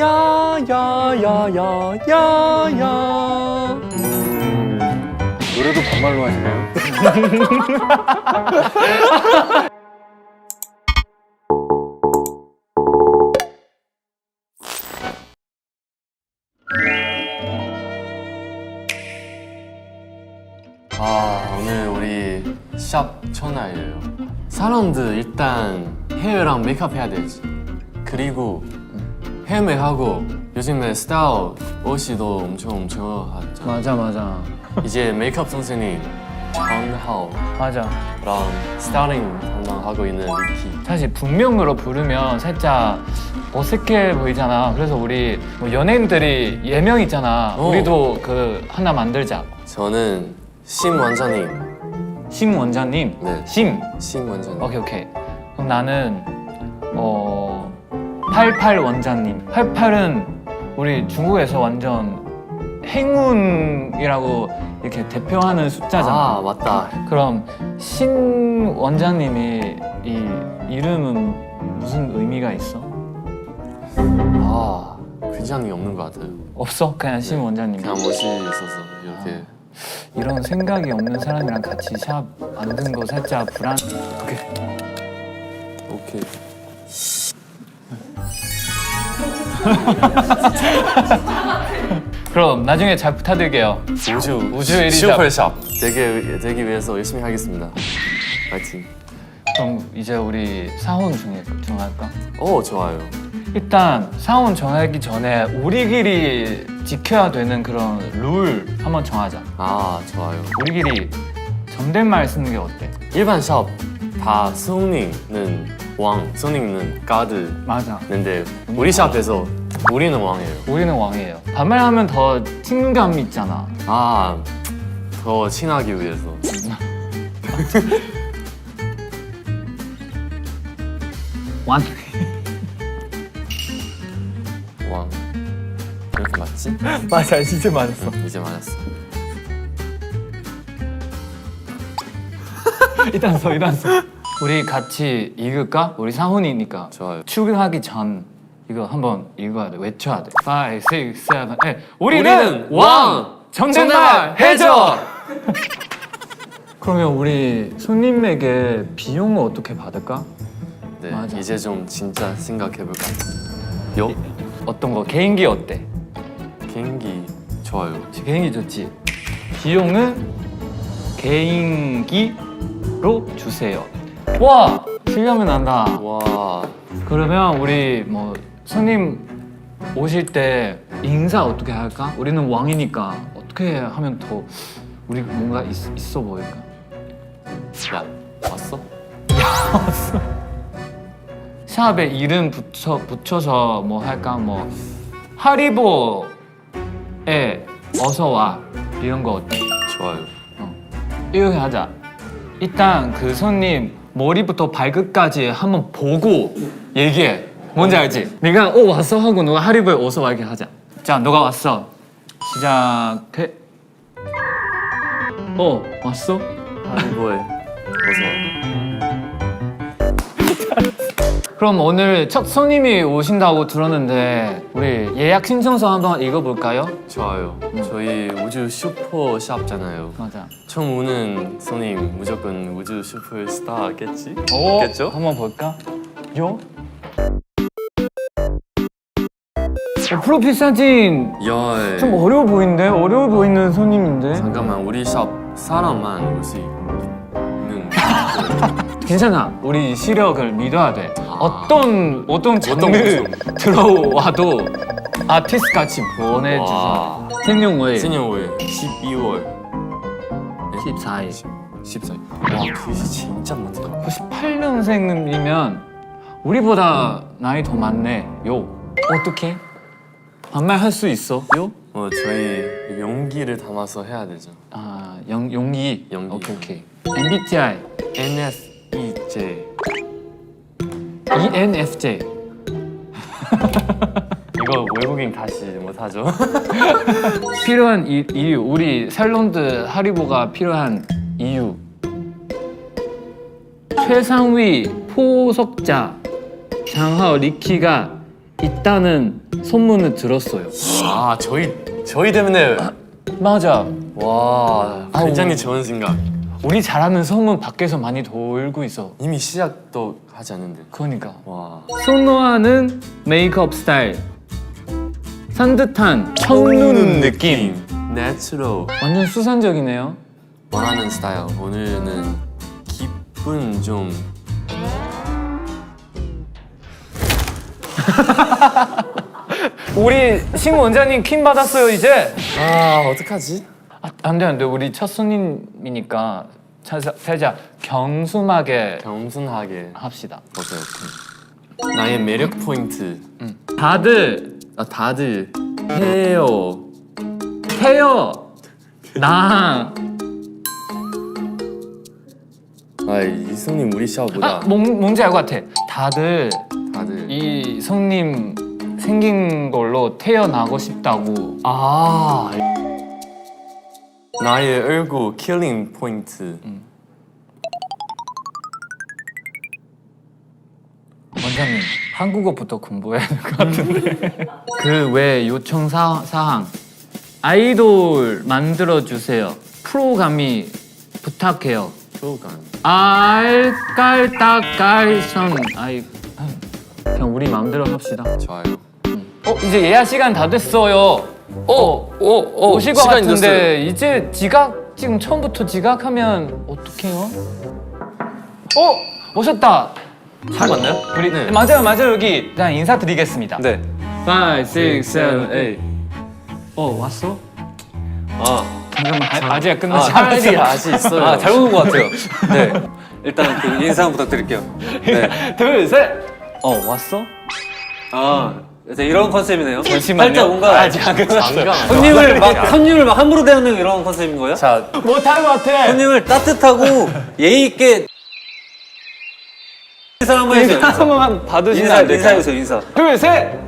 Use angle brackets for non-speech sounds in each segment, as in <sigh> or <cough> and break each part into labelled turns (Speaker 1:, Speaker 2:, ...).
Speaker 1: 야야야야야야.
Speaker 2: 노래도 반말로 하시나요? <laughs>
Speaker 1: 아 오늘 우리 샵 첫날이에요. 사람들 일단 헤어랑 메이크업 해야 되지. 그리고 메이크업하고 요즘에 스타일 옷이도 엄청 엄청 하잖아
Speaker 2: 맞아 맞아.
Speaker 1: 이제 메이크업 선생님 전하오랑
Speaker 2: 맞아.
Speaker 1: 스타일링 담당하고 있는 리키.
Speaker 2: 사실 분명으로 부르면 살짝 어색해 보이잖아. 그래서 우리 뭐 연예인들이 예명 있잖아.
Speaker 1: 어.
Speaker 2: 우리도 그 하나 만들자.
Speaker 1: 저는 심 원장님.
Speaker 2: 심 원장님?
Speaker 1: 네.
Speaker 2: 심.
Speaker 1: 심 원장님.
Speaker 2: 오케이 오케이. 그럼 나는 어 88 원장님. 88은 우리 중국에서 완전 행운이라고 이렇게 대표하는 숫자잖아
Speaker 1: 아 맞다.
Speaker 2: 그럼 신 원장님이 이 이름은 무슨 의미가 있어?
Speaker 1: 아 굉장히 없는 것 같아요.
Speaker 2: 없어? 그냥 신 원장님
Speaker 1: 그냥 멋이 있어서 이렇게.
Speaker 2: 이런 생각이 없는 사람이랑 같이 샵 만든 거 살짝 불안? 오케이.
Speaker 1: 오케이 <laughs>
Speaker 2: 그럼 나중에 잘 부탁드릴게요
Speaker 1: 우주
Speaker 2: 우주 에리샵.
Speaker 1: 슈퍼샵 되게 되기 위해서 열심히 하겠습니다. 파이팅.
Speaker 2: 그럼 이제 우리 사원 정해, 정할까?
Speaker 1: 오 좋아요.
Speaker 2: 일단 사원 정하기 전에 우리끼리 지켜야 되는 그런 룰 한번 정하자
Speaker 1: 아 좋아요.
Speaker 2: 우리끼리 존댓말 쓰는 게 어때?
Speaker 1: 일반 샵다 승우님은 왕, 승우님은 가드.
Speaker 2: 맞아
Speaker 1: 는데 우리 샵에서 우리는 왕이에요.
Speaker 2: 우리는 왕이에요 반말하면 더 친감 있잖아
Speaker 1: 아 더 친하기 위해서. <laughs>
Speaker 2: 왕
Speaker 1: 왕. 이렇게 맞지?
Speaker 2: 맞아 진짜 맞았어
Speaker 1: 응, 이제 맞았어.
Speaker 2: 일단 서 일단 서 우리 같이 읽을까? 우리 사훈이니까
Speaker 1: 좋아요.
Speaker 2: 출근하기 전 이거 한번 읽어야 돼 외쳐야 돼 5, 6, 7, 8 우리는, 왕! 정답말 해줘! <laughs> 그러면 우리 손님에게 비용을 어떻게 받을까?
Speaker 1: 네
Speaker 2: 맞아.
Speaker 1: 이제 좀 진짜 생각해 볼까. 요
Speaker 2: 어떤 거? 개인기 어때?
Speaker 1: 개인기 좋아요.
Speaker 2: 개인기 좋지? 비용은 개인기로 주세요 와! 실감이 난다
Speaker 1: 와
Speaker 2: 그러면 우리 뭐 손님 오실 때 인사 어떻게 할까? 우리는 왕이니까 어떻게 하면 더 우리 뭔가 있, 있어 보일까?
Speaker 1: 야 왔어?
Speaker 2: 샵에 이름 붙여 붙여서 뭐 할까? 뭐 하리보에 어서 와 이런 거 어때?
Speaker 1: 좋아요.
Speaker 2: 이렇게 하자. 일단 그 손님 머리부터 발끝까지 한번 보고 얘기해. 뭔지 알지? 내가 어 왔어 하고 너가 하리보에 어서 와 이렇게 하자. 자, 너가 왔어. 시작해. 어 왔어?
Speaker 1: 하리보에 어서
Speaker 2: 그럼 오늘 첫 손님이 오신다고 들었는데 우리 예약 신청서 한번 읽어볼까요?
Speaker 1: 좋아요. 저희 우주 슈퍼샵잖아요.
Speaker 2: 맞아.
Speaker 1: 처음 오는 손님 무조건 우주 슈퍼스타겠지?
Speaker 2: 오,
Speaker 1: 겠죠?
Speaker 2: 한번 볼까? 요? 어, 프로필 사진
Speaker 1: 야,
Speaker 2: 좀 어려워 보이는데? 어려워 보이는 손님인데?
Speaker 1: 잠깐만 우리 샵 사람만 올 수 있는 <laughs>
Speaker 2: 괜찮아. 우리 시력을 믿어야 돼.
Speaker 1: 아.
Speaker 2: 어떤 어떤 장르? <laughs> 들어와도 아티스트 같이 보내주세요.
Speaker 1: 와.
Speaker 2: 생년월
Speaker 1: 생년월 12월
Speaker 2: 14일.
Speaker 1: 14일. 와, 글씨 진짜 많다.
Speaker 2: 98년생이면 우리보다 나이 더 많네. 요. 어떻게? 반말 할 수 있어? 요?
Speaker 1: 어, 저희 용기를 담아서 해야 되죠.
Speaker 2: 아, 영, 용기.
Speaker 1: 용기.
Speaker 2: 오케이, 오케이. MBTI.
Speaker 1: NFEJ.
Speaker 2: E ENFJ. <laughs>
Speaker 1: 이거 외국인 다시 못하죠. <laughs>
Speaker 2: 필요한 이, 이유. 우리 샐론드 하리보가 필요한 이유. 최상위 포석자 장하오 리키가 있다는 소문을 들었어요.
Speaker 1: 아 저희 저희 때문에
Speaker 2: 맞아.
Speaker 1: 와. 굉장히 좋은 생각.
Speaker 2: 우리 잘하는 소문 밖에서 많이 돌고 있어.
Speaker 1: 이미 시작도 하지 않는데.
Speaker 2: 그러니까.
Speaker 1: 와.
Speaker 2: 선호하는 메이크업 스타일. 산뜻한 청눈 느낌.
Speaker 1: 내추럴.
Speaker 2: 완전 수산적이네요.
Speaker 1: 원하는 스타일. 오늘은 기분 좀 <laughs>
Speaker 2: 우리 신 원장님 킴 받았어요 이제.
Speaker 1: 아 어떡하지?
Speaker 2: 아, 안돼 안돼 우리 첫 손님 이니까 살짝, 살짝 경숨하게
Speaker 1: 겸손하게
Speaker 2: 합시다.
Speaker 1: 오케이 오케이. 나의 매력 포인트.
Speaker 2: 다들
Speaker 1: 아 다들 헤어.
Speaker 2: 헤어
Speaker 1: 나아 이승님 우리
Speaker 2: 아, 뭔, 뭔지 알 것 같아. 다들
Speaker 1: 다들
Speaker 2: 이 손님 생긴 걸로 태어나고 싶다고.
Speaker 1: 아 나의 얼굴 킬링 포인트.
Speaker 2: 원장님 한국어부터 공부해야 될 것 같은데. 그 외 요청 사, 사항 아이돌 만들어 주세요. 프로감이 부탁해요.
Speaker 1: 프로감.
Speaker 2: 알깔딱깔선 아이 그냥 우리 마음대로 합시다.
Speaker 1: 좋아요.
Speaker 2: 어 이제 예약 시간 다 됐어요. 어,
Speaker 1: 오,
Speaker 2: 오실 것 같은데 이제 지각 지금 처음부터 지각하면 어떡해요? 어 오셨다.
Speaker 3: 잘 맞나요?
Speaker 2: 우리
Speaker 1: 네.
Speaker 2: 맞아요 맞아요 여기 일단 인사드리겠습니다.
Speaker 3: 네.
Speaker 2: 5, 6, 7, 8. 어 왔어?
Speaker 3: 아,
Speaker 2: 잠깐만 아, 아직
Speaker 3: 아,
Speaker 2: 끝나지
Speaker 1: 아직
Speaker 2: 않았어.
Speaker 1: 아직 있어요.
Speaker 3: 아, 잘본것 같아요. 네. 일단 그 인사 부탁드릴게요. 네. <laughs>
Speaker 2: 둘 셋. 어 왔어?
Speaker 3: 아, 이제 이런 컨셉이네요.
Speaker 2: 잠시만요.
Speaker 3: 살짝 뭔가
Speaker 2: 아직 안 끝났어.
Speaker 1: 잠깐.
Speaker 3: 손님을 막 손님을 막 함부로 대하는 이런 컨셉인 거예요?
Speaker 1: 자
Speaker 2: 못할 것 같아.
Speaker 3: 손님을 따뜻하고 <laughs> 예의 있게 인사 한번 해주세요.
Speaker 2: 인사 한 번만 받으시면
Speaker 3: 인사
Speaker 2: 안 될까요?
Speaker 3: 인사해주세요. 인사.
Speaker 2: 둘 셋.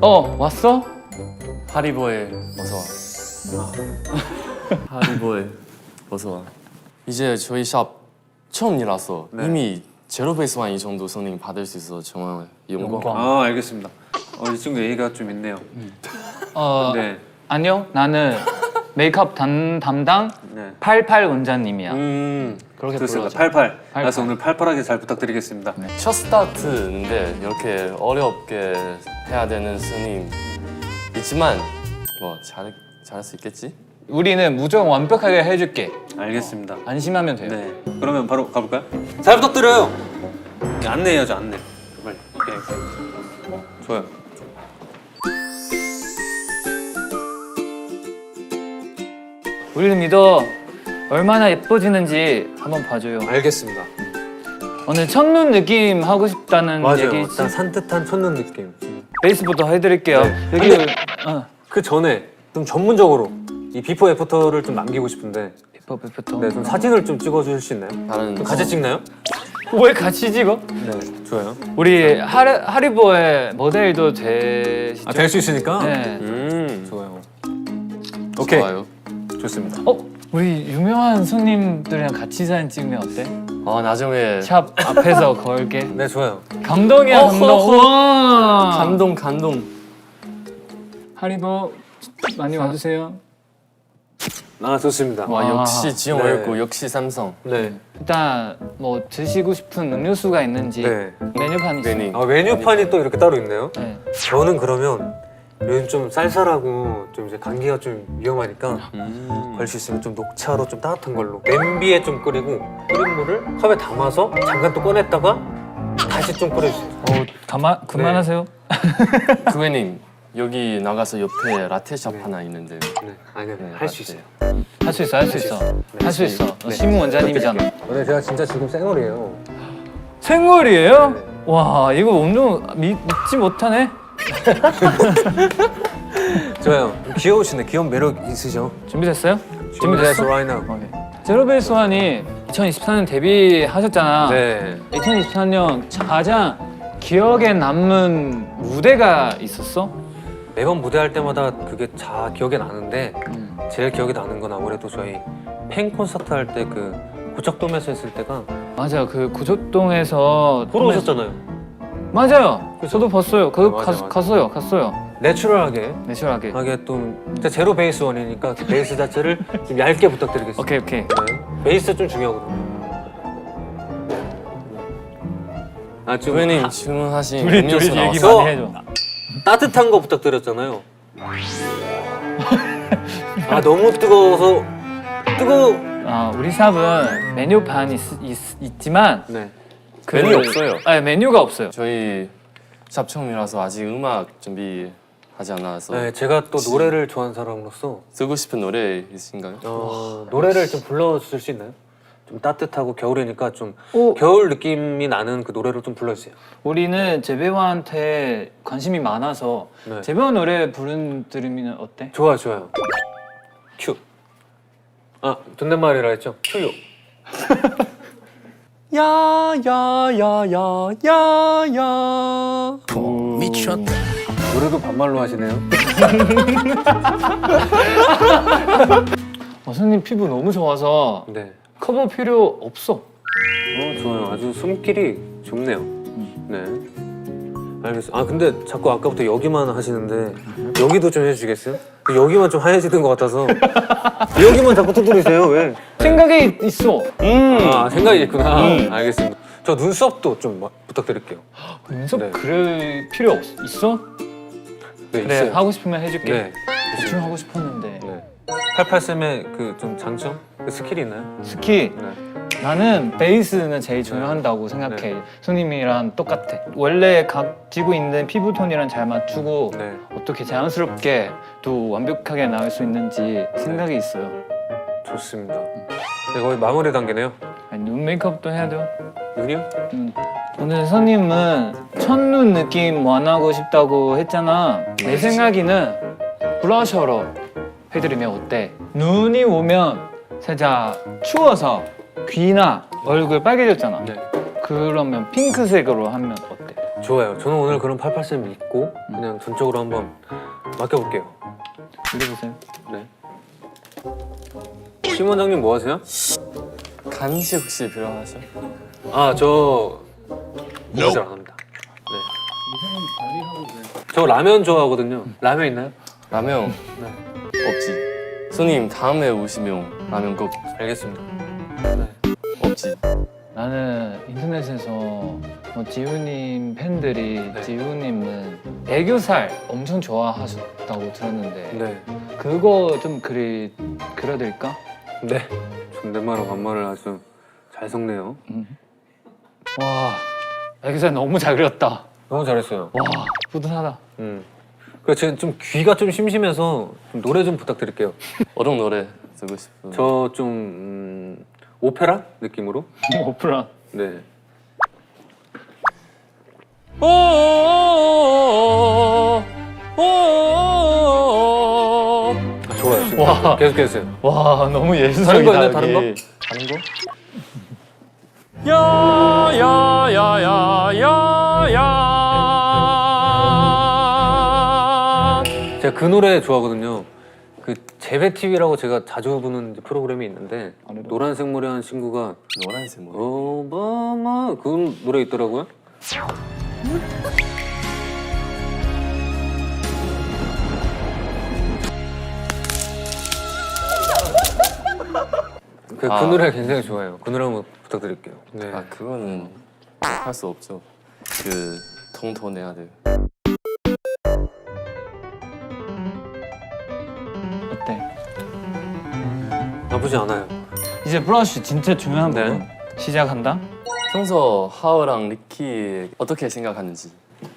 Speaker 2: 어 왔어?
Speaker 1: 하리보에 어서 와. <laughs> 하리보에 어서 와. 이제 저희 샵 처음이라서 이미 제로 베이스 와인 이 정도 손님 받을 수 있어서 정말 영광.
Speaker 2: 영광.
Speaker 3: 아, 알겠습니다. 어, 이 친구 예의가 좀 있네요.
Speaker 2: 어
Speaker 3: 네.
Speaker 2: 안녕 나는 메이크업 담, 담당
Speaker 3: 네.
Speaker 2: 88 원장님이야.
Speaker 3: 음,
Speaker 2: 그렇게
Speaker 3: 좋습니다.
Speaker 2: 불러줘.
Speaker 3: 88.
Speaker 2: 88.
Speaker 3: 그래서 오늘 팔팔하게 잘 부탁드리겠습니다.
Speaker 1: 첫 스타트인데 이렇게 어렵게 해야 되는 스님 있지만 뭐 잘 잘할 수 있겠지?
Speaker 2: 우리는 무조건 완벽하게 해줄게.
Speaker 3: 알겠습니다.
Speaker 2: 안심하면 돼요.
Speaker 3: 네. 그러면 바로 가볼까요? 잘 부탁드려요. 네, 안내해야죠 안내. 빨리. 오케이. 좋아요.
Speaker 2: 우리를 믿어 얼마나 예뻐지는지 한번 봐줘요.
Speaker 4: 알겠습니다.
Speaker 2: 오늘 첫눈 느낌 하고 싶다는
Speaker 4: 맞아요.
Speaker 2: 얘기
Speaker 4: 일단 산뜻한 첫눈 느낌.
Speaker 2: 베이스부터 해드릴게요.
Speaker 4: 네.
Speaker 2: 여기
Speaker 4: 근데-
Speaker 2: 어,
Speaker 4: 그 전에 좀 전문적으로 이 비포 애프터를 좀 남기고 싶은데
Speaker 2: 비법부터.
Speaker 4: 네, 좀 사진을 좀 찍어주실 수 있나요?
Speaker 1: 다른
Speaker 4: 좀 같이 찍나요?
Speaker 2: 왜 같이 찍어?
Speaker 4: 네, 좋아요.
Speaker 2: 우리 하리, 하리보의 모델도 되시죠?
Speaker 4: 아, 될 수 있으니까.
Speaker 2: 네.
Speaker 1: 음
Speaker 4: 좋아요. 오케이,
Speaker 1: 좋아요.
Speaker 4: 좋습니다.
Speaker 2: 어? 우리 유명한 손님들이랑 같이 사진 찍으면 어때?
Speaker 1: 아 나중에
Speaker 2: 샵 앞에서 <laughs> 걸게.
Speaker 4: 네, 좋아요.
Speaker 2: 감동이야 감동. 와.
Speaker 1: 감동 감동.
Speaker 2: 하리보 많이 와주세요.
Speaker 4: 아, 좋습니다.
Speaker 1: 와
Speaker 2: 아,
Speaker 1: 역시 지영
Speaker 4: 네.
Speaker 1: 얼굴 역시 삼성.
Speaker 4: 네.
Speaker 2: 일단 뭐 드시고 싶은 음료수가 있는지
Speaker 4: 네.
Speaker 2: 메뉴판 있어요.
Speaker 1: 메뉴.
Speaker 4: 아, 메뉴판이 또 이렇게 따로 있네요.
Speaker 2: 네.
Speaker 4: 저는 그러면 요즘 좀 쌀쌀하고 좀 이제 감기가 좀 위험하니까
Speaker 1: 음.
Speaker 4: 걸수 있으면 좀 녹차로 좀 따뜻한 걸로 냄비에 좀 끓이고 끓인 물을 컵에 담아서 잠깐 또 꺼냈다가 다시 좀 끓여주세요.
Speaker 2: 어 가만 그만하세요.
Speaker 1: 그회님 여기 나가서 옆에 라테샵 하나 있는데
Speaker 4: 네, 아니요,
Speaker 1: 네,
Speaker 4: 할 수. 있어요.
Speaker 2: 할 수 있어 할 수 있어 할 수 있어. 너 신무 원장님이잖아.
Speaker 4: 근데 제가 진짜 지금 생얼이에요.
Speaker 2: 생얼이에요? 와 이거 완전 미, 믿지 못하네. <laughs>
Speaker 4: 좋아요. 귀여우시네. 귀여운 매력 있으셔.
Speaker 2: 준비됐어요?
Speaker 4: 준비됐어, right now.
Speaker 2: 오케이. 제로베이스 완이 2024년 데뷔하셨잖아.
Speaker 4: 네.
Speaker 2: 2024년 가장 기억에 남는 무대가 있었어?
Speaker 4: 매번 무대할 때마다 그게 다 기억에 나는데
Speaker 2: 음.
Speaker 4: 제일 기억에 나는 건 아무래도 저희 팬 콘서트 할 때 그 고척돔에서 했을 때가
Speaker 2: 맞아 그 고척동에서
Speaker 4: 보러 오셨잖아요.
Speaker 2: 맞아요. 저도 봤어요. 그
Speaker 4: 맞아,
Speaker 2: 가,
Speaker 4: 맞아.
Speaker 2: 갔어요. 갔어요.
Speaker 4: 내추럴하게
Speaker 2: 내추럴하게.
Speaker 4: 하게 좀 진짜 제로 베이스 원이니까 그 베이스 자체를 <laughs> 좀 얇게 부탁드리겠습니다.
Speaker 2: 오케이 오케이.
Speaker 4: 네. 베이스 좀 중요하거든요. 아, 좀
Speaker 1: 부모님
Speaker 4: 아,
Speaker 1: 주문하신
Speaker 2: 둘이
Speaker 1: 음료수
Speaker 2: 얘기. 많이 해줘.
Speaker 4: 따뜻한 거 부탁드렸잖아요. 아 너무 뜨거워서 뜨거.
Speaker 2: 아 우리 샵은 메뉴판 있, 있, 있지만
Speaker 4: 네.
Speaker 2: 그-
Speaker 1: 메뉴 없어요.
Speaker 2: 아니 메뉴가 없어요.
Speaker 1: 저희 샵 처음이라서 아직 음악 준비하지 않아서
Speaker 4: 네, 제가 또 노래를 좋아하는 사람으로서
Speaker 1: 쓰고 싶은 노래 있으신가요?
Speaker 4: 어, 노래를 좀 불러줄 수 있나요? 좀 따뜻하고 겨울이니까 좀
Speaker 2: 오.
Speaker 4: 겨울 느낌이 나는 그 노래를 좀 불러주세요.
Speaker 2: 우리는 제배와한테 관심이 많아서
Speaker 4: 네.
Speaker 2: 제배와 노래 부른 들으면 어때?
Speaker 4: 좋아요, 좋아요. 큐. 아 존댓말이라 했죠? 큐요. <laughs>
Speaker 1: 야야야야야야
Speaker 4: 노래도 반말로 하시네요. <laughs>
Speaker 2: 어, 선생님 피부 너무 좋아서
Speaker 4: 네.
Speaker 2: 커버 필요 없어.
Speaker 4: 어, 좋아요. 아주 숨길이 좁네요. 네. 알겠어요. 아 근데 자꾸 아까부터 여기만 하시는데 여기도 좀 해주시겠어요? 여기만 좀 하얘지는 것 같아서 <laughs> 여기만 자꾸 두드리세요 왜?
Speaker 2: 생각이 있어.
Speaker 4: 아 생각이 있구나. 알겠습니다. 저 눈썹도 좀 마- 부탁드릴게요.
Speaker 2: 눈썹
Speaker 4: 네.
Speaker 2: 그릴 필요 없, 있어?
Speaker 4: 네
Speaker 2: 그래
Speaker 4: 있어요.
Speaker 2: 하고 싶으면 해줄게.
Speaker 4: 네.
Speaker 2: 대충 하고 싶었는데
Speaker 4: 네. 88쌤의 그 좀 장점? 그 스킬이 있나요?
Speaker 2: 특히
Speaker 4: 네.
Speaker 2: 나는 베이스는 제일 중요한다고 생각해. 손님이랑 똑같아. 원래 가지고 있는 피부 톤이랑 잘 맞추고
Speaker 4: 네.
Speaker 2: 어떻게 자연스럽게 또 완벽하게 나올 수 있는지 생각이 있어요.
Speaker 4: 좋습니다. 네, 거의 마무리 단계네요.
Speaker 2: 아니, 눈 메이크업도 해야 돼요.
Speaker 4: 눈이요?
Speaker 2: 음. 오늘 손님은 첫눈 느낌 원하고 싶다고 했잖아. 내 생각에는 블러셔로 해드리면 어때? 눈이 오면 살짝 추워서 귀나 얼굴 빨개졌잖아.
Speaker 4: 네.
Speaker 2: 그러면 핑크색으로 하면 어때?
Speaker 4: 좋아요. 저는 오늘 그런 88쌤 믿고 그냥 전적으로 한번 맡겨볼게요.
Speaker 2: 이래보세요.
Speaker 4: 네. 심 원장님 뭐 하세요?
Speaker 1: 간식 혹시 필요하셔?
Speaker 4: 아, 저 이거 잘안 합니다. 네. 저 라면 좋아하거든요. 라면 있나요?
Speaker 1: 라면 없지. 손님 다음에 오시면 라면 꼭
Speaker 4: 알겠습니다.
Speaker 1: 없지.
Speaker 2: 나는 인터넷에서 뭐 지우님 팬들이
Speaker 4: 네.
Speaker 2: 지우님은 애교살 엄청 좋아하셨다고 들었는데
Speaker 4: 네.
Speaker 2: 그거 좀 그리 그려드릴까?
Speaker 4: 네. 존댓말과 반말을 아주 잘 섞네요.
Speaker 2: 와 애교살 너무 잘 그렸다.
Speaker 4: 너무 잘했어요.
Speaker 2: 와 뿌듯하다.
Speaker 4: 음. 그리고 제가 좀 귀가 좀 심심해서 좀 노래 좀 부탁드릴게요. <laughs>
Speaker 1: 어떤 노래 쓰고 싶은?
Speaker 4: 저좀 음, 오페라 느낌으로.
Speaker 2: 오프라.
Speaker 4: 네. 아, 좋아요. 지금
Speaker 2: 와.
Speaker 4: 계속 해주세요.
Speaker 2: 와 너무
Speaker 4: 다른 거
Speaker 2: 예술적이다.
Speaker 4: 있나요? 다른 거?
Speaker 2: 여기.
Speaker 1: 다른 거? 야야야야야야.
Speaker 4: 제가 그 노래 좋아하거든요. 그 재배 TV라고 제가 자주 보는 이제 프로그램이 있는데 노란색 머리한 친구가
Speaker 1: 노란색 뭐?
Speaker 4: 오바마 그 노래 있더라고요. 그, 그
Speaker 1: 아.
Speaker 4: 노래 굉장히 좋아요. 그 노래 한번 부탁드릴게요. 네.
Speaker 1: 아 그거는 할 수 없죠. 그 통도 내야 돼.
Speaker 4: 나쁘지 않아요.
Speaker 2: 이제 브러쉬 진짜 중요한
Speaker 4: 네.
Speaker 2: 부분 시작한다.
Speaker 1: 평소 하우랑 리키 어떻게 생각하는지.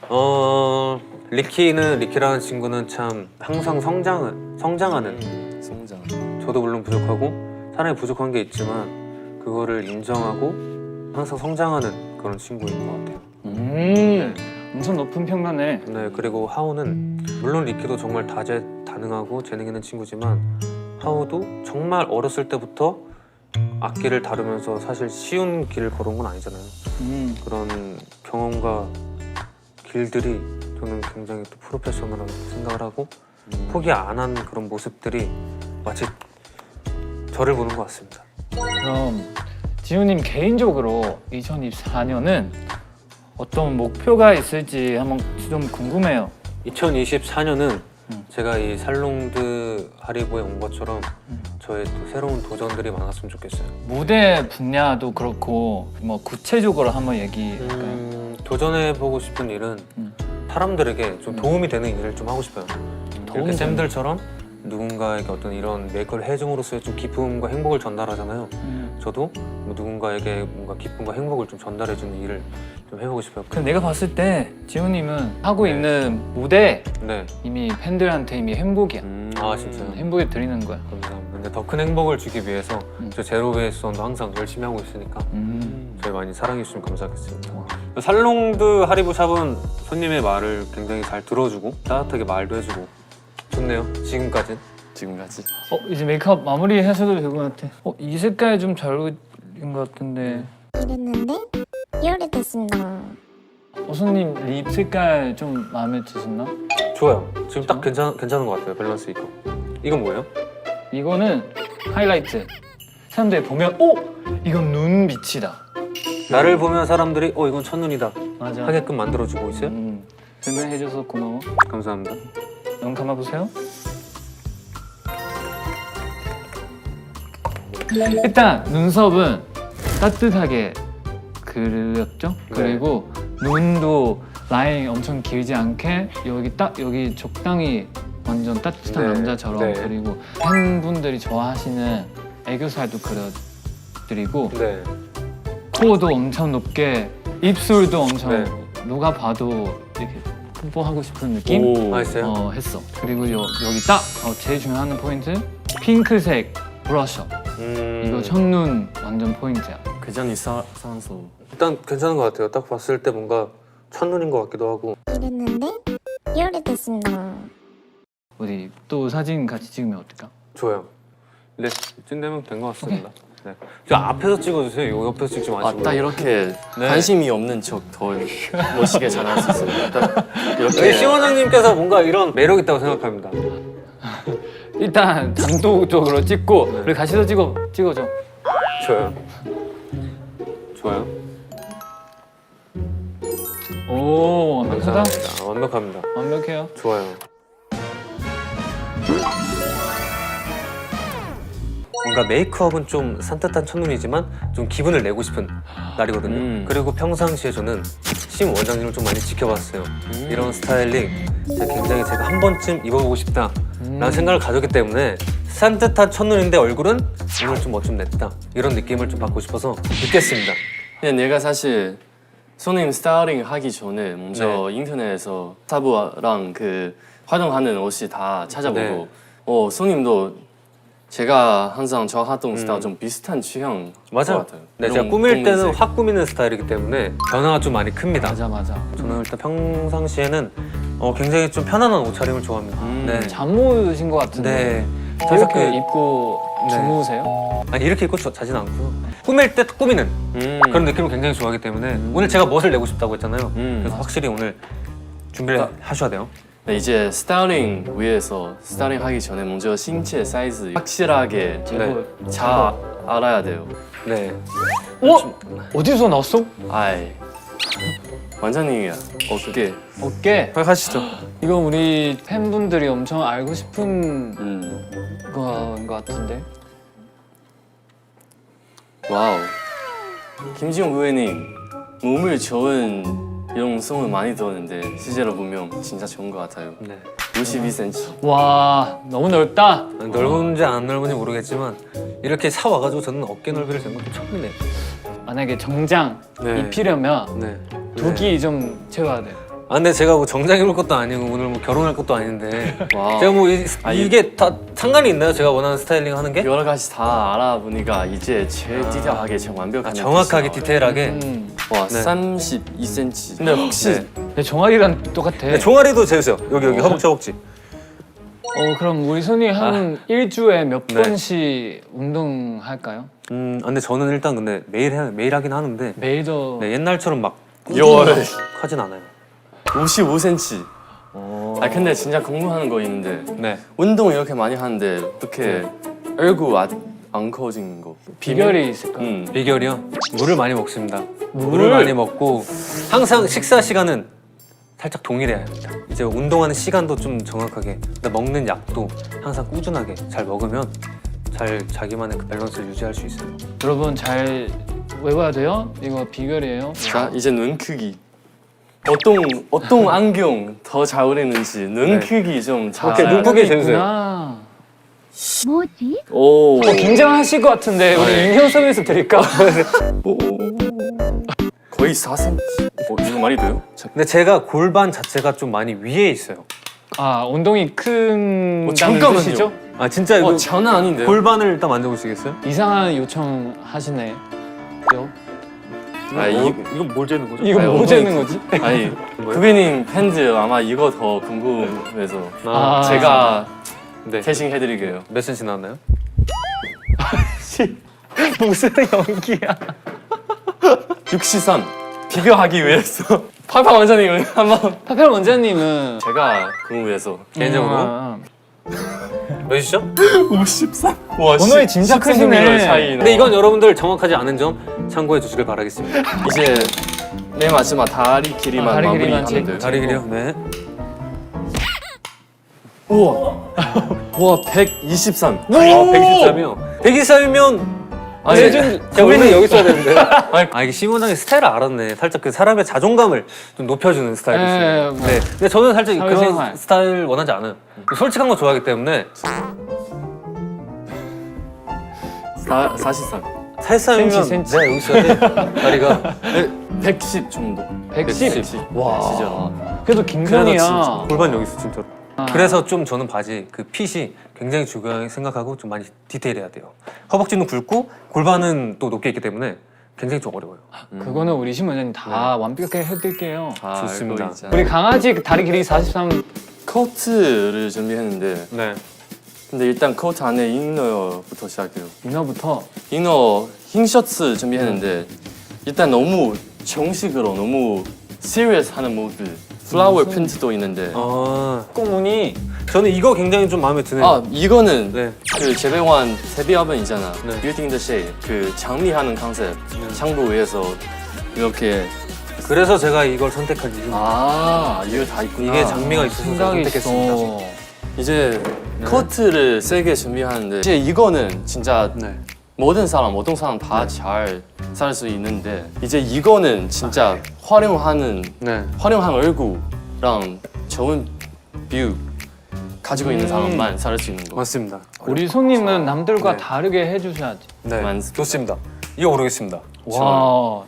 Speaker 4: 어 리키는 리키라는 친구는 참 항상 성장은 성장하는
Speaker 1: 성장.
Speaker 4: 저도 물론 부족하고 사람이 부족한 게 있지만 그거를 인정하고 항상 성장하는 그런 친구인 것 같아요.
Speaker 2: 음 엄청 높은 평가네.
Speaker 4: 네 그리고 하우는 물론 리키도 정말 다재다능하고 재능 있는 친구지만 하우도 정말 어렸을 때부터 악기를 다루면서 사실 쉬운 길을 걸은 건 아니잖아요.
Speaker 2: 음
Speaker 4: 그런 경험과 길들이 저는 굉장히 또 프로페셔널하다고 생각을 하고 포기 안 한 그런 모습들이 마치 저를 보는 것 같습니다.
Speaker 2: 그럼 지우님 개인적으로 2024년은 어떤 목표가 있을지 한번 좀 궁금해요.
Speaker 4: 2024년은
Speaker 2: 음.
Speaker 4: 제가 이 살롱드 하리보에 온 것처럼 저의 또 새로운 도전들이 많았으면 좋겠어요.
Speaker 2: 무대 분야도 그렇고 뭐 구체적으로 한번 얘기할까요?
Speaker 4: 음, 도전해보고 싶은 일은
Speaker 2: 음.
Speaker 4: 사람들에게 좀 도움이 되는 일을 좀 하고 싶어요.
Speaker 2: 도움이
Speaker 4: 이렇게 쌤들처럼 누군가에게 어떤 이런 메이커를 해줌으로써의 좀 기쁨과 행복을 전달하잖아요.
Speaker 2: 음.
Speaker 4: 저도 뭐 누군가에게 뭔가 기쁨과 행복을 좀 전달해주는 일을 좀 해보고 싶어요.
Speaker 2: 그 내가 봤을 때 지훈님은 하고 있는 무대
Speaker 4: 네.
Speaker 2: 이미 팬들한테 이미 행복이야.
Speaker 4: 아 진짜요?
Speaker 2: 행복을 드리는 거야.
Speaker 4: 감사합니다. 근데 더 큰 행복을 주기 위해서
Speaker 2: 음.
Speaker 4: 저 제로베이스원도 항상 열심히 하고 있으니까
Speaker 2: 음.
Speaker 4: 저희 많이 사랑해 주시면 감사하겠습니다. 살롱드 하리보 샵은 손님의 말을 굉장히 잘 들어주고 따뜻하게 말도 해주고 좋네요. 지금까지.
Speaker 1: 지금까지.
Speaker 2: 어 이제 메이크업 마무리 하셔도 될 것 같아. 어이 색깔 좀 잘 어울린 것 같은데.
Speaker 5: 이랬는데 이열이 됐습니다.
Speaker 2: 어수님 립 색깔 좀 마음에 드셨나?
Speaker 4: 좋아요. 지금 딱 괜찮 괜찮은 것 같아요. 밸런스 있고. 이건 뭐예요?
Speaker 2: 이거는 하이라이트. 사람들이 보면 오 이건 눈 빛이다.
Speaker 4: 나를 보면 사람들이 어 이건 첫눈이다
Speaker 2: 맞아.
Speaker 4: 하게끔 만들어주고 있어요.
Speaker 2: 음, 설명해줘서 고마워.
Speaker 4: 감사합니다.
Speaker 2: 눈 감아보세요. 일단 눈썹은 따뜻하게 그렸죠. 그리고 눈도 라인 엄청 길지 않게 여기 딱 여기 적당히 완전 따뜻한
Speaker 4: 네,
Speaker 2: 남자처럼
Speaker 4: 네.
Speaker 2: 그리고 팬분들이 좋아하시는 애교살도 그려드리고
Speaker 4: 네.
Speaker 2: 코도 엄청 높게 입술도 엄청
Speaker 4: 네.
Speaker 2: 누가 봐도 이렇게 뽀뽀하고 싶은 느낌
Speaker 1: 오.
Speaker 4: 맛있어요.
Speaker 2: 어, 했어. 그리고 요, 여기 딱 어, 제일 중요한 포인트 핑크색 브러셔.
Speaker 4: 음,
Speaker 2: 이거 첫눈 완전 포인트야.
Speaker 1: 그전이 사 산소.
Speaker 4: 일단 괜찮은 것 같아요. 딱 봤을 때 뭔가 첫눈인 것 같기도 하고.
Speaker 5: 이랬는데 이열이 됐습니다.
Speaker 2: 우리 또 사진 같이 찍으면 어떨까?
Speaker 4: 좋아요. 네, 이쯤 되면 된 것 같습니다. 네. 저 앞에서 찍어주세요. 요 옆에서 찍지 마시고.
Speaker 1: 아, 딱 이렇게
Speaker 4: 네.
Speaker 1: 관심이 없는 척 더 멋있게 잘할 수 있어요. 딱 이렇게
Speaker 4: 시원장님께서 뭔가 이런 매력 있다고 생각합니다.
Speaker 2: 일단 단독적으로 찍고 우리 같이도 찍어 찍어줘.
Speaker 4: 좋아요. 좋아요.
Speaker 2: 오 완벽하다.
Speaker 4: 감사합니다. 완벽합니다.
Speaker 2: 완벽해요.
Speaker 4: 좋아요. 뭔가 메이크업은 좀 산뜻한 첫눈이지만 좀 기분을 내고 싶은 날이거든요.
Speaker 1: 음.
Speaker 4: 그리고 평상시에 저는 심 원장님을 좀 많이 지켜봤어요. 이런 스타일링 제가 굉장히 제가 한 번쯤 입어보고 싶다라는 생각을 가졌기 때문에 산뜻한 첫눈인데 얼굴은 오늘 좀 멋 좀 냈다 이런 느낌을 좀 받고 싶어서 입겠습니다.
Speaker 1: 근데 내가 사실 손님 스타일링 하기 전에 먼저
Speaker 4: 네.
Speaker 1: 인터넷에서 스타브랑 그 활동하는 옷이 다 찾아보고
Speaker 4: 네.
Speaker 1: 어 손님도 제가 항상 저 활동 스타일 좀 비슷한 취향
Speaker 4: 맞아요.
Speaker 1: 것 같아요.
Speaker 4: 네, 제가
Speaker 1: 이런
Speaker 4: 꾸밀 때는. 확 꾸미는 스타일이기 때문에 변화가 좀 많이 큽니다.
Speaker 2: 맞아 맞아.
Speaker 4: 저는 일단 평상시에는 어, 굉장히 좀 편안한 옷차림을 좋아합니다.
Speaker 1: 음.
Speaker 4: 네.
Speaker 2: 잠옷인 것 같은데.
Speaker 4: 네.
Speaker 2: 이렇게
Speaker 4: 그-
Speaker 2: 입고
Speaker 4: 네.
Speaker 2: 주무세요?
Speaker 4: 아니 이렇게 입고 저- 자진 않고요. 꾸밀 때 꾸미는
Speaker 1: 음.
Speaker 4: 그런 느낌을 굉장히 좋아하기 때문에 오늘 제가 멋을 내고 싶다고 했잖아요.
Speaker 1: 음.
Speaker 4: 그래서 확실히 오늘 준비를 하셔야 돼요.
Speaker 1: 네, 이제 스타일링 위해서 스타일링 하기 전에 먼저 신체 사이즈 확실하게
Speaker 4: 네.
Speaker 1: 잘 알아야 돼요.
Speaker 4: 네.
Speaker 2: 어? 어디서 나왔어?
Speaker 1: 아이 원장님이야 어깨
Speaker 2: 어깨.
Speaker 1: 하시죠.
Speaker 2: 이거 우리 팬분들이 엄청 알고 싶은
Speaker 1: 음.
Speaker 2: 거인 것 같은데.
Speaker 1: 와우. 김지용 의원님 몸을 좋은 이런 소문 많이 들었는데 실제로 보면 진짜 좋은 것 같아요.
Speaker 4: 네.
Speaker 1: 52cm.
Speaker 2: 와 너무 넓다.
Speaker 4: 넓은지 안 넓은지 모르겠지만 이렇게 사 와가지고 저는 어깨 넓이를 재는 것도 처음이네요.
Speaker 2: 만약에 정장
Speaker 1: 네.
Speaker 2: 입히려면
Speaker 4: 네.
Speaker 2: 두끼좀 채워야 돼.
Speaker 4: 아 근데 제가 뭐 정장 입을 것도 아니고 오늘 뭐 결혼할 것도 아닌데 <laughs>
Speaker 1: 와.
Speaker 4: 제가 뭐 이,
Speaker 1: 아, 이-
Speaker 4: 이게 다 상관이 있나요? 제가 원하는 스타일링 하는 게?
Speaker 1: 여러 가지 다 알아보니까 이제 제일 디테일하게 제일 완벽한
Speaker 4: 아, 정확하게 디테일하게
Speaker 2: 음.
Speaker 1: 와
Speaker 4: 네.
Speaker 1: 32cm. 근데 혹시
Speaker 4: 네.
Speaker 2: 내 종아리랑 똑같아.
Speaker 4: 네, 종아리도 재우세요. 여기 여기 허벅지 허벅지.
Speaker 2: 어 그럼 우리 손이 한 일주에 몇
Speaker 4: 네.
Speaker 2: 번씩 운동할까요?
Speaker 4: 음, 아, 근데 저는 일단 근데 매일 해, 매일 하긴 하는데
Speaker 2: 매일도
Speaker 4: 네, 옛날처럼 막
Speaker 1: 열.
Speaker 4: 하진 않아요.
Speaker 1: 55cm.
Speaker 4: 어.
Speaker 1: 아 근데 진짜 궁금한 거 있는데
Speaker 4: 네.
Speaker 1: 운동 이렇게 많이 하는데 어떻게 얼굴 아, 안 커진 거.
Speaker 2: 비결이 있을까?
Speaker 1: 음.
Speaker 4: 비결이요? 물을 많이 먹습니다.
Speaker 2: 물?
Speaker 4: 물을 많이 먹고 항상 식사 시간은 살짝 동일해야 합니다. 이제 운동하는 시간도 좀 정확하게, 근데 먹는 약도 항상 꾸준하게 잘 먹으면 잘 자기만의 그 밸런스를 유지할 수 있어요.
Speaker 2: 여러분 잘 외워야 돼요. 이거 비결이에요.
Speaker 1: 자 이제 눈 크기. 어떤 어떤 <laughs> 안경 더 잘 어울리는지 눈
Speaker 4: 네.
Speaker 1: 크기 좀 잘.
Speaker 4: 오케이, 눈 크기.
Speaker 2: 있구나.
Speaker 5: 뭐지?
Speaker 1: 오.
Speaker 2: 어, 긴장하실 것 같은데 우리
Speaker 1: 네.
Speaker 2: 인형 서비스 드릴까? <laughs>
Speaker 1: 거의 4cm. 어, 이거 말이 돼요? 자,
Speaker 4: 근데 제가 골반 자체가 좀 많이 위에 있어요.
Speaker 2: 아 운동이 큰
Speaker 1: 어, 잠깐만요.
Speaker 2: 뜻이죠?
Speaker 4: 아 진짜 이거
Speaker 1: 어 장난 아닌데요?
Speaker 4: 골반을 일단 만져보시겠어요?
Speaker 2: 이상한 요청 하시네. 요?
Speaker 1: 아, 이,
Speaker 4: 이건 뭘 재는 거죠?
Speaker 2: 이거
Speaker 1: 아니,
Speaker 2: 뭐
Speaker 1: 엉덩이
Speaker 2: 재는 거지? <laughs>
Speaker 1: 아니 구비님 팬들 아마 이거 더 궁금해서
Speaker 2: 아.
Speaker 1: 제가
Speaker 4: 네.
Speaker 1: 대신 해드릴게요.
Speaker 4: 몇 cm 나왔나요? <laughs>
Speaker 2: 무슨 연기야?
Speaker 1: 63 비교하기 위해서 파파 원장님 한번
Speaker 2: 파펠 원장님은
Speaker 1: 제가 궁금해서
Speaker 4: 개인적으로
Speaker 2: 아,
Speaker 4: 몇이죠?
Speaker 1: 53. 와,
Speaker 2: 번호에 진짜
Speaker 1: 10cm
Speaker 2: 크시네.
Speaker 1: 차이.
Speaker 4: 근데 이건 여러분들 정확하지 않은 점 참고해 주시길 바라겠습니다.
Speaker 1: 이제 맨 마지막 다리 길이만
Speaker 2: 아, 다리 길이만
Speaker 1: 마무리하면 돼요.
Speaker 4: 다리 길이요? 네.
Speaker 1: 우와. <laughs> 와 123.
Speaker 4: 아, 123이요. 123이면
Speaker 1: 아니,
Speaker 4: 원래 여기 있어야 되는데. <laughs> 아 이게 심원장의 스타일을 알았네. 살짝 그 사람의 자존감을 좀 높여주는 스타일이시네요.
Speaker 2: 네, 뭐.
Speaker 4: 네. 근데 저는 살짝 그런
Speaker 2: 사회생활.
Speaker 4: 스타일 원하지 않아요. 솔직한 거 좋아하기 때문에
Speaker 1: 사, 43.
Speaker 4: 살살이면
Speaker 2: 센치, 센치.
Speaker 4: 네 여기 있어야 돼. <laughs> 다리가
Speaker 1: 110 정도.
Speaker 2: 110.
Speaker 1: 와. 진짜.
Speaker 2: 그래도
Speaker 1: 그래도
Speaker 2: 김선이야.
Speaker 1: 진짜.
Speaker 4: 골반 여기 있어 진짜로.
Speaker 2: 아.
Speaker 4: 그래서 좀 저는 바지 그 핏이 굉장히 중요하게 생각하고 좀 많이 디테일해야 돼요. 허벅지는 굵고 골반은 또 높게 있기 때문에 굉장히 좀 어려워요.
Speaker 2: 그거는 우리 신 원장님 다 완벽하게 해드릴게요.
Speaker 1: 아,
Speaker 4: 좋습니다.
Speaker 1: 알고 있잖아.
Speaker 2: 우리 강아지 그 다리 길이 43.
Speaker 1: 코트를 준비했는데
Speaker 4: 네.
Speaker 1: 근데 일단 코트 안에 이너부터 시작해요.
Speaker 2: 이너부터
Speaker 1: 이너 흰 셔츠 준비했는데 일단 너무 정식으로 너무 시리어스 하는 모드 플라워 프린트도 있는데
Speaker 4: 아
Speaker 2: 꼬무니
Speaker 4: 저는 이거 굉장히 좀 마음에 드네요.
Speaker 1: 아 이거는
Speaker 4: 네.
Speaker 1: 그 재배원 데뷔album 있잖아
Speaker 4: 네.
Speaker 1: In the Shade 그 장미하는 컨셉 창부 위에서 이렇게
Speaker 4: 그래서 제가 이걸 선택한 이유.
Speaker 1: 아 이거 다 있구나
Speaker 4: 이게 장미가 있어서 제가
Speaker 2: 생각이
Speaker 4: 선택했습니다.
Speaker 2: 있어.
Speaker 1: 이제 커트를 세게 준비하는데 이제 이거는 진짜
Speaker 4: 네.
Speaker 1: 모든 사람 모든 사람 다 잘 살 수 있는데 이제 이거는 진짜 활용하는
Speaker 4: 네.
Speaker 1: 활용한 얼굴랑 좋은 뷰 가지고 있는 사람만 살 수 있는 거
Speaker 4: 맞습니다.
Speaker 2: 우리 손님은 남들과
Speaker 4: 네.
Speaker 2: 다르게 해주셔야지.
Speaker 4: 네.
Speaker 1: 많습니다.
Speaker 4: 좋습니다. 이거 오르겠습니다.
Speaker 2: 와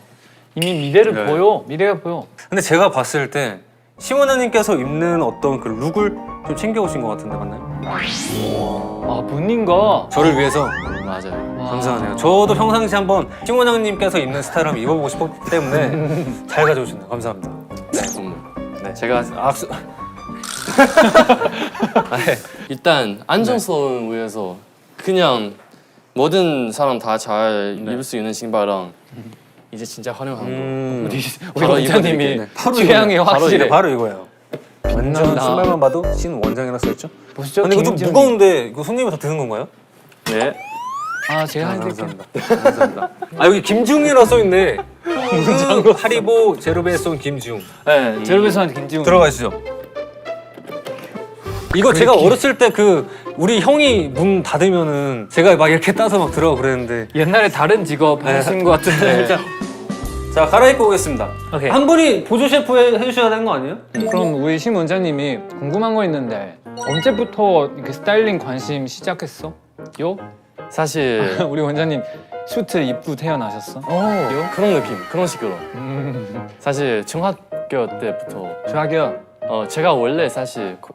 Speaker 2: 이미 미래를
Speaker 4: 네.
Speaker 2: 보여. 미래가 보여.
Speaker 4: 근데 제가 봤을 때 시원아님께서 입는 어떤 그 룩을 좀 챙겨오신 것 같은데 맞나요?
Speaker 2: 아 본인가.
Speaker 4: 저를 위해서
Speaker 1: 맞아요
Speaker 2: 와.
Speaker 4: 감사하네요. 저도 평상시 한번 시원아님께서 입는 스타일 한번 입어보고 싶었기 때문에 <laughs> 잘 가져오셨네요. 감사합니다.
Speaker 1: 음. 네, 제가
Speaker 4: 악수. 아, 네.
Speaker 1: 일단 안전성을 위해서 그냥 모든 사람 다 잘 입을 수 있는 신발랑 이제 진짜 활용한
Speaker 4: 음,
Speaker 2: 우리
Speaker 1: 바로
Speaker 2: 원장님이 취향이.
Speaker 4: 바로
Speaker 2: 확실해.
Speaker 4: 바로 이거예요. 완전. 신발만 봐도 신 원장이라 써있죠?
Speaker 2: 보시죠.
Speaker 4: 근데 이거 좀. 무거운데 이거 손님이 다 드는 건가요?
Speaker 1: 거.
Speaker 2: 네아 제가 해드릴게요.
Speaker 4: 감사합니다. 감사합니다. 아 여기 김중이라 써있네. 그 하리보 제로베에 쏜 김중.
Speaker 2: 네, 제로베스한테 김지훈.
Speaker 4: 들어가시죠. 이거 제가 어렸을 때 그 우리 형이 문 닫으면은 제가 막 이렇게 따서 막 들어가 그랬는데
Speaker 2: 옛날에 다른 직업
Speaker 4: 네.
Speaker 2: 하신 것 같은데.
Speaker 4: 자, 자 갈아입고 오겠습니다.
Speaker 2: 오케이.
Speaker 4: 한 분이 보조 셰프 해, 해주셔야 되는 거 아니에요?
Speaker 2: 그럼 우리 심 원장님이 궁금한 거 있는데 언제부터 이렇게 스타일링 관심 시작했어? 요?
Speaker 1: 사실 <laughs>
Speaker 2: 우리 원장님 슈트 입고 태어나셨어? 요?
Speaker 1: 그런 느낌 그런 식으로
Speaker 2: 음,
Speaker 1: 사실 중학교 때부터
Speaker 2: 좋아요.
Speaker 1: 어 제가 원래 사실 코-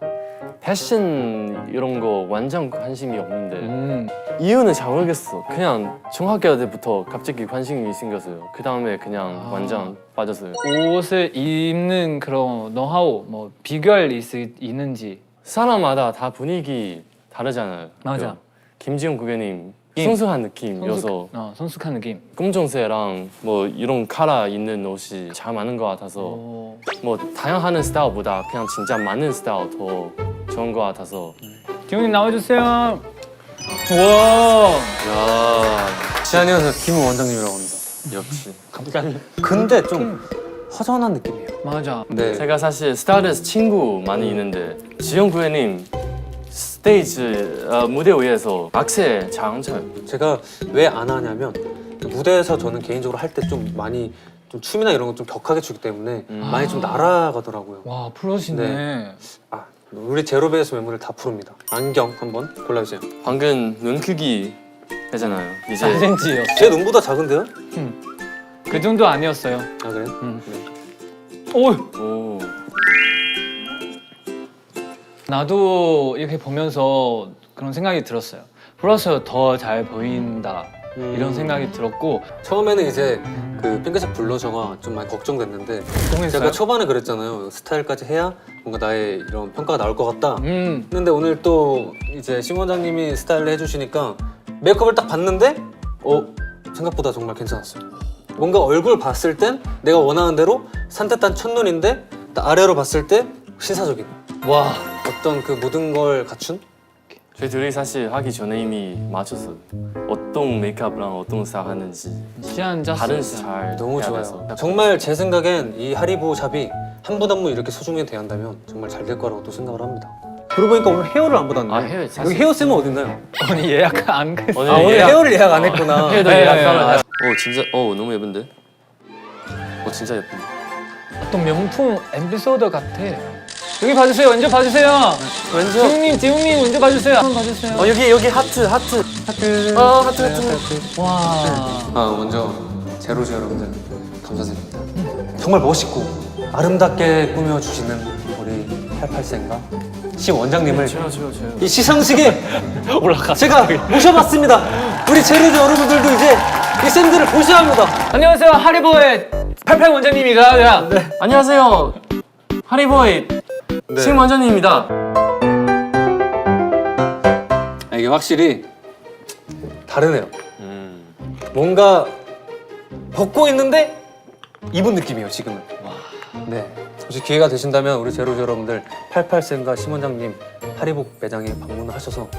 Speaker 1: 패션 이런 거 완전 관심이 없는데
Speaker 2: 음,
Speaker 1: 이유는 잘 모르겠어 그냥 중학교 때부터 갑자기 관심이 생겼어요 그 다음에 그냥
Speaker 2: 아.
Speaker 1: 완전 빠졌어요
Speaker 2: 옷을 입는 그런 노하우, 뭐 비결 있, 있는지.
Speaker 1: 사람마다 다 분위기 다르잖아요
Speaker 2: 맞아.
Speaker 1: 그 김지용 고객님
Speaker 2: 임.
Speaker 1: 순수한 느낌이어서
Speaker 2: 어, 성숙한 느낌.
Speaker 1: 검정색랑 뭐 이런 카라 있는 옷이 잘 맞는 것 같아서
Speaker 2: 어,
Speaker 1: 뭐 다양한 스타일보다 그냥 진짜 맞는 스타일 더 좋은 것 같아서
Speaker 2: 지훈님 나와주세요. 와.
Speaker 1: 야
Speaker 4: 지한이 형은 김 원장님이라고 합니다.
Speaker 1: 역시.
Speaker 4: 근데 좀 허전한 느낌이에요.
Speaker 2: 맞아.
Speaker 4: 네.
Speaker 1: 제가 사실 스타일리스트 친구 많이 있는데 지영 부회님 스테이지 어, 무대 위에서 악세 잘안 쳐요.
Speaker 4: 제가 왜 안 하냐면 무대에서 저는 개인적으로 할 때 좀 많이 좀 춤이나 이런 거 좀 격하게 추기 때문에 많이 좀 날아가더라고요.
Speaker 2: 와 프로시네.
Speaker 4: 아 우리 제로베이스 멤버들 다 부릅니다. 안경 한번 골라주세요.
Speaker 1: 방금 눈 크기 했잖아요. 이제
Speaker 2: 4cm요.
Speaker 4: 제 눈보다 작은데요?
Speaker 2: 그 정도 아니었어요.
Speaker 4: 아 그래요?
Speaker 2: 오.
Speaker 1: 오
Speaker 2: 나도 이렇게 보면서 그런 생각이 들었어요. 플러스 더 잘 보인다 이런 생각이 들었고
Speaker 4: 처음에는 이제 그 핑크색 블러셔가 좀 많이 걱정됐는데
Speaker 2: 걱정했어요.
Speaker 4: 제가 초반에 그랬잖아요. 스타일까지 해야 뭔가 나의 이런 평가가 나올 것 같다.
Speaker 2: 음.
Speaker 4: 근데 오늘 또 이제 심 원장님이 스타일을 해주시니까 메이크업을 딱 봤는데 어 생각보다 정말 괜찮았어요. 뭔가 얼굴 봤을 땐 내가 원하는 대로 산뜻한 첫눈인데 딱 아래로 봤을 때 신사적인
Speaker 2: 와.
Speaker 4: 어떤 그 모든 걸 갖춘
Speaker 1: 저희 둘이 사실 하기 전에 이미 맞췄어요. 어 떤 메이크업랑 어떤 스타일 하는지
Speaker 2: 시안 짰어.
Speaker 1: 다른 스타일
Speaker 4: 너무
Speaker 1: 해야
Speaker 4: 좋아요. 정말 제 생각엔 이 하리보 샵이 한 분 한 분 이렇게 소중히 대한다면 정말 잘 될 거라고 또 생각을 합니다. 그러고 보니까 오늘 헤어를 안 받았네.
Speaker 1: 아, 헤어 사실-
Speaker 4: 여기 헤어 쌤은 어딨나요?
Speaker 2: 오늘 예약 안 그.
Speaker 1: 오늘
Speaker 4: 아 오늘
Speaker 1: 예약-
Speaker 4: 헤어를 예약 안 했구나. <laughs>
Speaker 1: 헤어도
Speaker 2: 네,
Speaker 1: 예약
Speaker 2: 네,
Speaker 1: 따로
Speaker 2: 네.
Speaker 1: 해요. 오 진짜 오 너무 예쁜데? 오 진짜 예쁜데?
Speaker 2: 어떤 명품 에피소드 같아. 여기 봐주세요. 왼쪽 봐주세요.
Speaker 1: 왼쪽
Speaker 2: 지웅님, 지웅님 왼쪽 봐주세요. 한번 봐주세요.
Speaker 1: 어 여기 여기 하트 하트
Speaker 2: 하트.
Speaker 1: 어 하트 하트
Speaker 2: 와.
Speaker 4: 아 먼저 제로즈 여러분들 감사드립니다. 정말 멋있고 아름답게 꾸며주시는 우리 88세인가 시 원장님을 이 시상식에 <laughs>
Speaker 2: 올라가.
Speaker 4: 제가 모셔봤습니다. 우리 제로즈 여러분들도 이제 이 쌤들을 보셔야 합니다.
Speaker 2: 안녕하세요. 하리보의 88 원장님이가 야.
Speaker 1: 안녕하세요 하리보이 신 원장님입니다.
Speaker 4: 아, 이게 확실히 다르네요.
Speaker 1: 음.
Speaker 4: 뭔가 벗고 있는데 입은 느낌이에요 지금은. 네. 혹시 기회가 되신다면 우리 제로즈 여러분들 88쌤과 심원장님 하리복 매장에 방문을 하셔서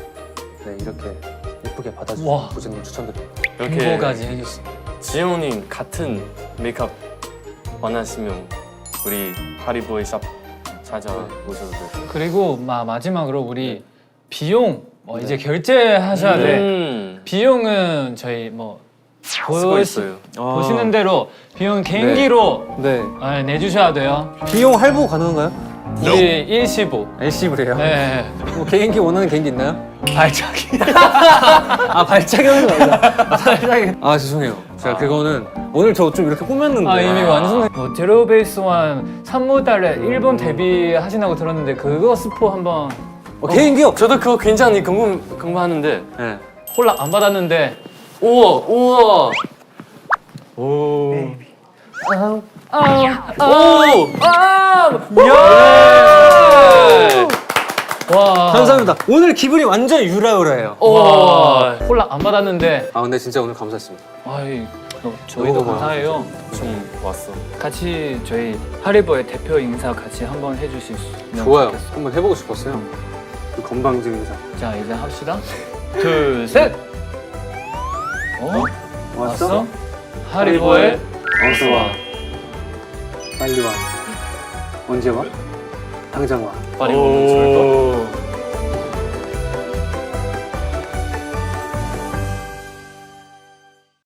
Speaker 4: 네 이렇게 예쁘게
Speaker 2: 와.
Speaker 4: 받아주시는 보시는 추천드립니다.
Speaker 1: 이렇게
Speaker 2: 홍보까지 해줬어.
Speaker 1: 지영님 같은 메이크업 원하시면 우리 하리보이 샵 찾아오셔도 돼요.
Speaker 2: 그리고 마, 마지막으로 우리 비용 어, 이제 결제하셔야 돼.
Speaker 1: 음.
Speaker 2: 비용은 저희 뭐
Speaker 1: 쓰고
Speaker 2: 보시,
Speaker 1: 있어요.
Speaker 2: 보시는 대로 비용 개인기로
Speaker 4: 네.
Speaker 2: 아, 내주셔야 돼요.
Speaker 4: 비용 할부 가능한가요?
Speaker 2: 우리 일시보.
Speaker 4: LC브래요.
Speaker 2: 네.
Speaker 4: 뭐 개인기 원하는 개인기 있나요?
Speaker 2: 발차기. <laughs>
Speaker 4: 아 발차기는 아니다. 아, 발차기. 아 죄송해요. 제가 그거는 오늘 저 좀 이렇게 꾸몄는데.
Speaker 2: 아 이미 완성. 뭐 제로 베이스 원 3무 달에 일본 데뷔 하신다고 들었는데 그거 스포 한번
Speaker 4: 어, 개인기요.
Speaker 1: 저도 그거 굉장히 궁금 궁금하는데
Speaker 4: 네.
Speaker 2: 홀락 안 받았는데
Speaker 1: 우와 우와
Speaker 2: 와.
Speaker 4: 감사합니다. 오늘 기분이 완전 유라유라해요.
Speaker 2: 와. 홀락 안 받았는데
Speaker 4: 아 근데 진짜 오늘 감사했습니다.
Speaker 2: 아이 너, 저희도
Speaker 4: 너무
Speaker 2: 감사해요.
Speaker 1: 좀 왔어.
Speaker 2: 같이 저희 하리보의 대표 인사 같이 한번 해주실 수 있으면
Speaker 4: 좋아요.
Speaker 2: 좋겠어요.
Speaker 4: 한번 해보고 싶었어요. 그 건방진 인사.
Speaker 2: 자 이제 합시다. <laughs> 둘 셋. 어? 왔어? 하리보의
Speaker 4: 어서 와. 빨리 와. 언제 와? 당장 와.
Speaker 1: 오면 좋을 것.